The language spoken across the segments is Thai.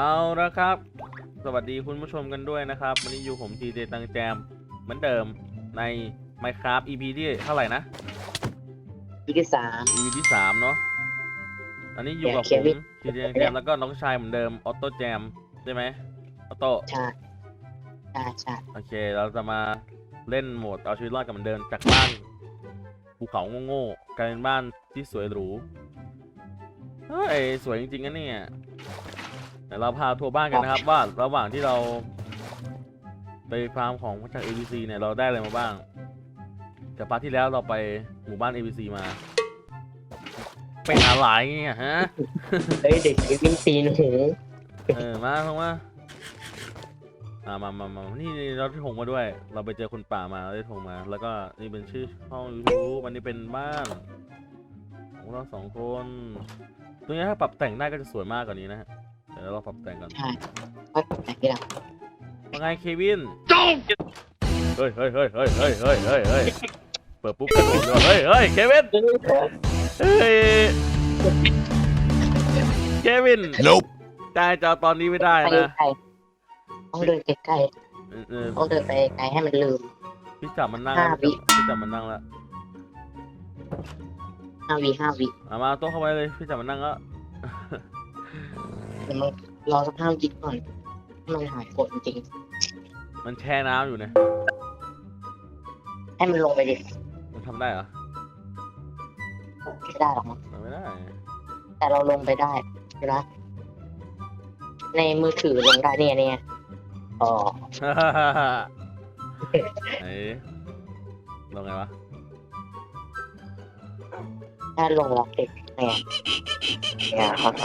เอาละครับ สวัสดีคุณผู้ชมกันด้วยนะครับ วันนี้อยู่ผมทีเจตังแจม เหมือนเดิมใน Minecraft EP ที่เท่าไหร่นะอีที่สาม EP ที่สามเนาะอันนี้อยู่กับเคผมวินทีเจตังแจมแล้วก็น้องชายเหมือนเดิมออโต้แจมใช่ไหมออโต้ใช่ใช่ใช่โอเค เราจะมาเล่นโหมดเอาชีวิตรอดกับเหมือนเดิมจากบ้านภูเขาโง่ๆกลายเป็นบ้านที่สวยหรูเฮ้ยสวยจริงๆนะเนี่ย เดี๋ยวเราพาทัวร์บ้านกันนะครับ ว่าระหว่างที่เรา ไปฟาร์มของพระจักร ABC เนี่ยเราได้อะไรมาบ้าง จากพาร์ทที่แล้วเราไปหมู่บ้าน ABC มา เป็นอะไรเนี่ยฮะเฮ้ยเด็กเควินตีนหูเออมาลงมามามามามานี่เราได้ธงมาด้วย เราไปเจอคนป่ามาเราได้ธงมา แล้วก็นี่เป็นชื่อช่อง YouTube อันนี้เป็นบ้านของเราสองคน ตรงนี้ถ้าปรับแต่งได้ก็จะสวยมากกว่านี้นะฮะเดี๋ยวเราปรับแต่งกันใช่ว่าแต่ที่เราว่าไงเควินเฮ้ยเฮ้ยเฮ้ยเฮ้ยเฮ้ยเฮ้ยเฮ้ยเฮ้ยเปิดปุ๊บกระโดดเลยเฮ้ยเฮ้ยเควินเฮ้ยเควิน Nope. ใจจะเอาตอนนี้ไม่ได้ไปนะไกลต้องเดินใกล้เออเออๆต้องเดินไปไกลให้มันลืม พี่จับมันนั่งห้าแล้ววิ พี่จับมันนั่งแล้วห้าวิห้าวิเอามาโต๊ะเข้าไปเลยพี่จับมันนั่งแล้วเดี๋ยวมันรอสักห้าวิก่อนให้มันหายปวดจริงมันแช่น้ำอยู่นะ ๆให้มันลงไปดิมันทำได้เหรอไม่ได้หรอกมั้งมันไม่ได้ แต่เราลงไปได้ใช่ไหมในมือถือลงได้เนี่ยเนี่ยอ๋อไหนลงไงวะ ถ้าลงล็อกเด็กเนี่ยเนี่ยเขาท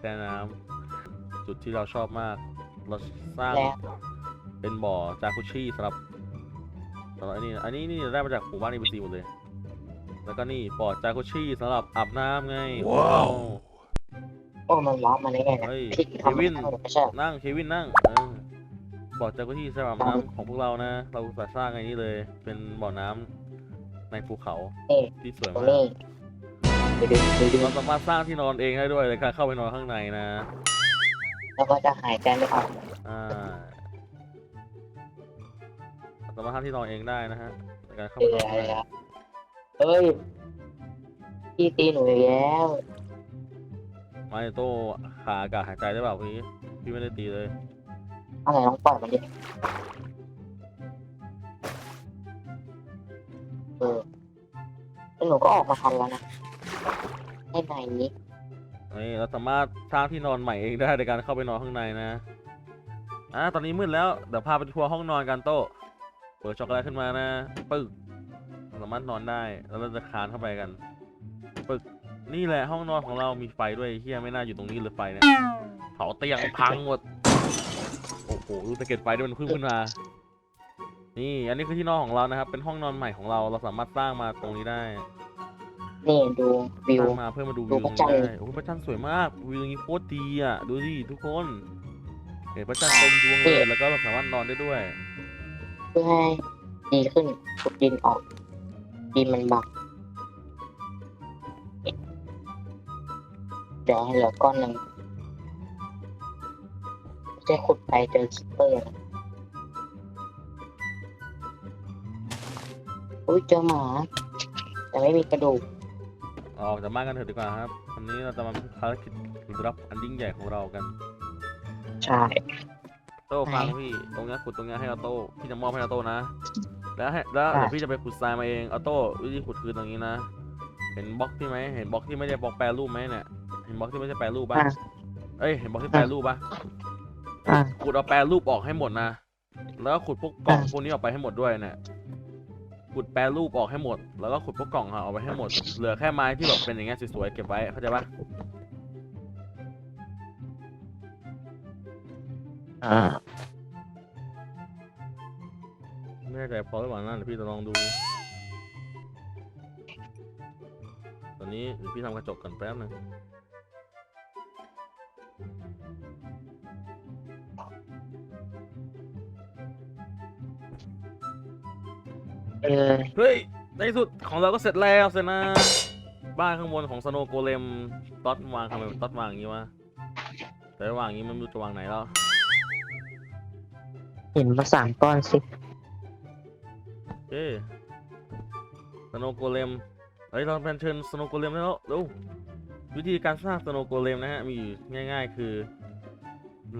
แช่น้ำจุดที่เราชอบมาก เราสร้างำแล้วเป็นบ่อจากุชิสำหรับสำหรับอันนี้ อันนี้นี่ได้มาจากหมู่บ้านอีบีซีหมดเลย แล้วก็นี่บ่อจากุชิสำหรับอาบน้ำไง ว้าวโอ้มันว้าร์ปมาได้ไงนะเฮ้ยพี่เคทำวินไม่ใช่เหรอนั่งเควินนั่งเออบ่อจากุชิสำหรับน้ำของพวกเรานะ เราจะสร้างไอ้นี้เลย เป็นบ่อน้ำในภูเขานี่ที่สวยตรงมากนี้ ไปดูไปดูเราสามารถสร้างที่นอนเองได้ด้วยเลยการเข้าไปนอนข้างในนะ แล้วก็จะหายใจไม่ออกอ่าสามารถสร้างที่นอนเองได้นะฮะในการเข้าเอไปนออนข้างในเฮ้ยพี่ตีหนูอีกแล้วไมาโต้ขาอากาศหายใจได้เปล่าพี่พี่ไม่ได้ตีเลยอะไรลองปล่อยมันดิเออแล้วหนูก็ออกมาทันแล้วนะ ให้ไหนนี้นี่เราสามารถสร้างที่นอนใหม่เองได้ในการเข้าไปนอนข้างในนะอ่าตอนนี้มืดแล้วเดี๋ยวพาไปทัวร์ห้องนอนกันโต้เปิดช็อกโกแลตขึ้นมานะปึ๊กสามารถนอนได้แล้วเราจะคานเข้าไปกันปึ๊กนี่แหละห้องนอนของเรามีไฟด้วยเฮียไม่น่าอยู่ตรงนี้เลยไฟเนี่ยเผาเตียงพังหมดโอ้โหดูสะเก็ดไฟด้วยมันขึ้นขึ้นมา นี่ อันนี้คือที่นอนของเรานะครับ เป็นห้องนอนใหม่ของเรา เราสามารถสร้างมาตรงนี้ได้ นี่ดูวิวสร้างมาเพื่อมาดูดูวิวตรงพระจันทร์นี้ได้โอ้โหพระจันทร์สวยมากวิวตรงนี้โคตรดีอะดูสิทุกคนเห็นพระจันทร์เต็มดวงเลยแล้วก็เราสามารถนอนได้ด้วยเพื่อให้ดีขึ้นขุดดินออก ดินมันบักเดี๋ยวให้เหลือก้อนหนึ่งไม่ใช่ขุดไปเจอคิปเปอร์นะอุ้ยเจอหมา แต่ไม่มีกระดูก ออกจากบ้านกันเถอะดีกว่าครับ วันนี้เราจะมาภารกิจรับอันยิ่งใหญ่ของเรากัน ใช่ โต้ฟังไหนพี่ ตรงเนี้ยขุดตรงเนี้ยให้ออโต้พี่จะมอบให้ออโต้นะ แล้วให้แล้วอะเดี๋ยวพี่จะไปขุดทรายมาเองออโต้วิธีขุดคือตรงนี้นะ เห็นบล็อกที่ไหมเห็นบล็อกที่ไม่ได้บล็อกแปรรูปไหมเนี่ย เห็นบล็อกที่ไม่ใช่แปรรูปปะอะเอ้ย เห็นบล็อกที่แปรรูปปะอะขุดเอาแปรรูปออกให้หมดนะ แล้วก็ขุดพวกกล่องอะพวกนี้ออกไปให้หมดด้วยเนี่ย ขุดแปรรูปออกให้หมด แล้วก็ขุดพวกกล่องเอาไปให้หมด เหลือแค่ไม้ที่แบบเป็นอย่างเงี้ยสวยๆเก็บไว้ เข้าใจปะอ่าไม่แน่ใจพอหรือเปล่านะเดี๋ยวพี่จะลองดู ตอนนี้เดี๋ยวพี่ทำกระจกก่อนแป๊บนึง เออเฮ้ยในที่สุดของเราก็เสร็จแล้วเสร็จนะไปบ้านข้างบนของสโนโกเลมต๊อดวางทำไมต๊อดวางอย่างงี้วะแต่วางอย่างงี้มันไม่รู้จะวางไหนแล้วเห็นมาสามก้อนสิเอ้สโนโกเลมเฮ้ยเราเป็นเชิญสโนโกเลมได้แล้วเร็ววิธีการสร้างสโนโกเลมนะฮะมีอยู่ง่าย ๆ คือ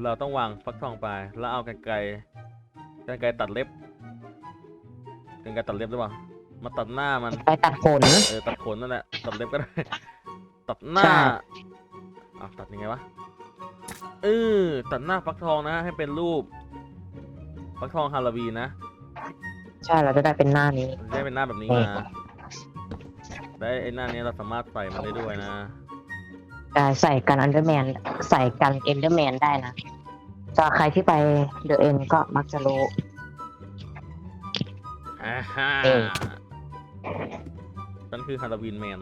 เราต้องวางฟักทองไป แล้วเอากันไกรกันไกรตัดเล็บ กันไกรตัดเล็บหรือเปล่า มาตัดหน้ามัน ไปตัดขน เออตัดขนนั่นแหละตัดเล็บก็ได้ ตัดหน้าใช่ อะตัดยังไงวะเออตัดหน้าฟักทองนะ ให้เป็นรูปฟักทองฮาโลวีนนะใช่เราจะได้เป็นหน้านี้ มันจะได้เป็นหน้าแบบนี้อืมามได้ไอ้หน้านี้เราสามารถใส่มันได้ด้วยนะ ได้ใส่กันอันเดอร์แมน ใส่กันเอนเดอร์แมนได้นะจะใครที่ไปเดอะเอ็นก็มักจะรู้ อ่าฮ่าเออนั่นคือฮาโลวีนแมน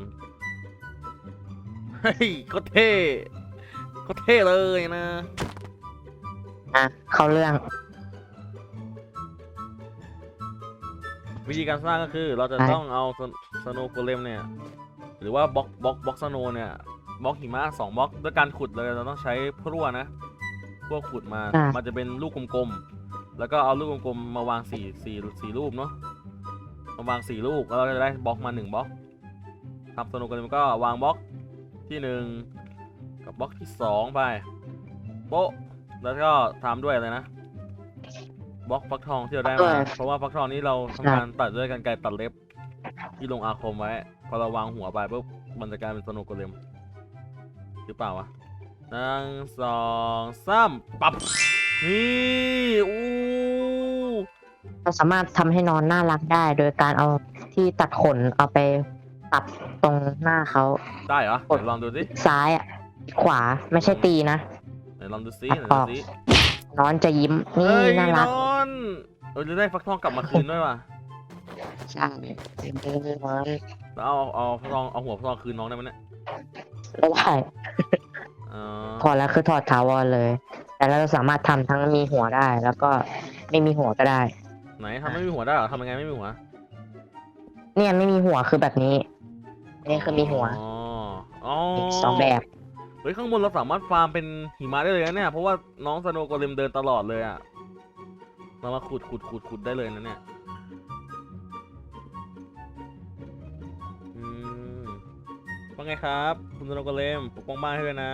เฮ้ยก็เท่ก็เท่เลยนะ อะเข้าเรื่อง วิธีการสร้างก็คือเราจะใช่ ต้องเอาสโนโกเลมเนี่ย หรือว่าบล็อกบล็อกบล็อกสโนเนี่ยบล็อกหิมะสองบล็อกด้วยการขุดเลยเราต้องใช้พลั่วนะพวกขุดมา อะ มันจะเป็นลูกกลมๆ แล้วก็เอาลูกกลมๆมาวางสี่สี่สี่รูปเนาะ มาวางสี่ลูกแล้วเราจะได้บล็อกมาหนึ่งบล็อกครับสโนโกเลมก็วางบล็อกที่หนึ่งกับบล็อกที่สองไปโป๊ะแล้วก็ตามด้วยอะไรนะบล็อกฟักทองที่เราได้ด้วมายเพราะว่าฟักทองนี้เราทำการตัดด้วยกันไกรตัดเล็บ ที่ลงอาคมไว้ พอเราวางหัวไปปุ๊บมันจะกลายเป็นสโนว์โกเลมหรือเปล่าวะหนึ่งสองสามปับนี่อู้ เราสามารถทำให้นอนน่ารักได้ โดยการเอาที่ตัดขนเอาไปตัดตรงหน้าเขาได้เหรอกดไหนลองดูสิซ้ายอะขวาไม่ใช่ตีนะไหนลองดูสิตัดไหนอดูอกสินอนจะยิ้มนี่เฮ้ยน่ารักนอนเออจะได้ฟักทองกลับมาคืนด้วยว่ะใช่เป็นนอนแล้วเอาเอาฟักทองเอาหัวฟักทองคืนน้องได้ไหมเนี่ยไม่ได้อ๋อถอดแล้วคือถอดถาวรเลย แต่เราสามารถทำทั้งมีหัวได้ แล้วก็ไม่มีหัวก็ได้ ไหนทำไม่มีหัวได้เหรอทำยังไงไม่มีหัวเนี่ยไม่มีหัวคือแบบนี้อันนี้คือมีหัวอ๋ออ๋อสองแบบเฮ้ยข้างบนเราสามารถฟาร์มเป็นหิมะได้เลยนะเนี่ยเพราะว่าน้องสโนว์โกเลมเดินตลอดเลยอะเรามาขุดขุดขุดขุดได้เลยนะเนี่ยอืมว่าไงครับ คุณสโนว์โกเลมปกป้องบ้านให้ด้วยนะ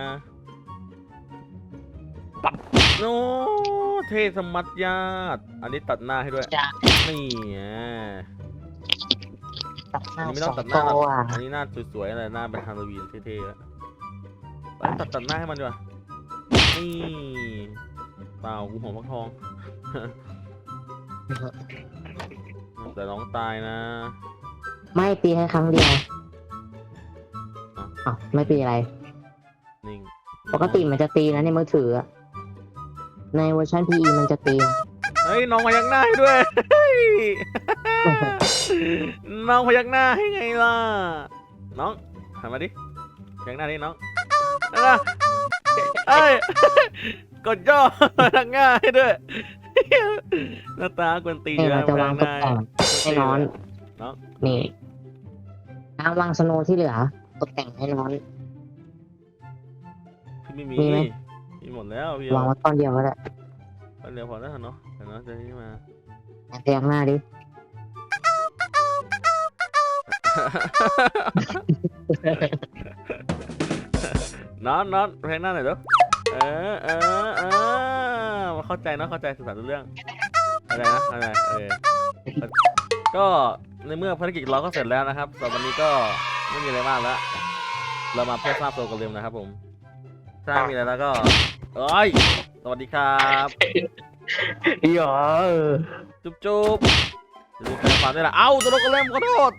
ปับโน้เทสมัตญาติ อันนี้ตัดหน้าให้ด้วยจ้ะนี่อะตัดหอัน้านนี้ไม่สต้อองงตัดหน้าหรตัอกวอันนี้หน้าสวยๆเลยหน้าเป็นฮาโลวีนเท่ๆแล้วไปตัดตัดหน้าให้มันดีกว่านี่เปล่ากูหัวฟักทอง แต่น้องตายนะ ไม่ตีแค่ครั้งเดียวอ้าว อ้าวไม่ตีอะไร นิ่งปกติมันจะตีนะในมือถืออะในเวอร์ชัน PE มันจะตี เฮ้ยน้องพยักหน้าให้ด้วยเฮ้ยน้องพยักหน้าให้ไงล่ะ น้องหันมาดิพยักหน้าดิน้องเอาล่ะเอ้ยกดย่อพยักหน้าให้ด้วยหน้าตากวนตีนนี่เราจะพวายังกตหกแต่งให้นอนน้องนี่ทางวางสโนว์ที่เหลือตกแต่งให้นอน พี่ไม่มีมีไหม มีหมดแล้วพี่วางไว้ก้อนเดียวก็ได้ เอาเร็วพอแล้วเนาะเดี๋ยวเนาะจะนี่มาพยักหน้าดินอนนอนเพลงหน้าหน่อยเด้อเออเออเออมาเข้าใจเนอะเข้าใจสื่อสารรู้เรื่องอะไรนะอะไรเออก็ในเมื่อภารกิจเราก็เสร็จแล้วนะครับสำหรับวันนี้ก็ไม่มีอะไรมากแล้ว เรามาเพื่อทราบตัวกันเร็วนะครับผม ถ้ามีอะไรแล้วก็เอ้ย สวัสดีครับหยอจุ๊บจุ๊บอย่าลืมแสดงความด้วยล่ะเอ้าตัวโลกเล่มขอโทษ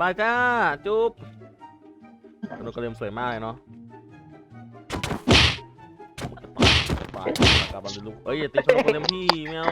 บายจ้า จุ๊บตัวโลกเล่มสวยมากเลยเนาะปาดปาดกลับมาเลยลูกเอ้ยอย่าตีตัวโลกเล่มพี่แมว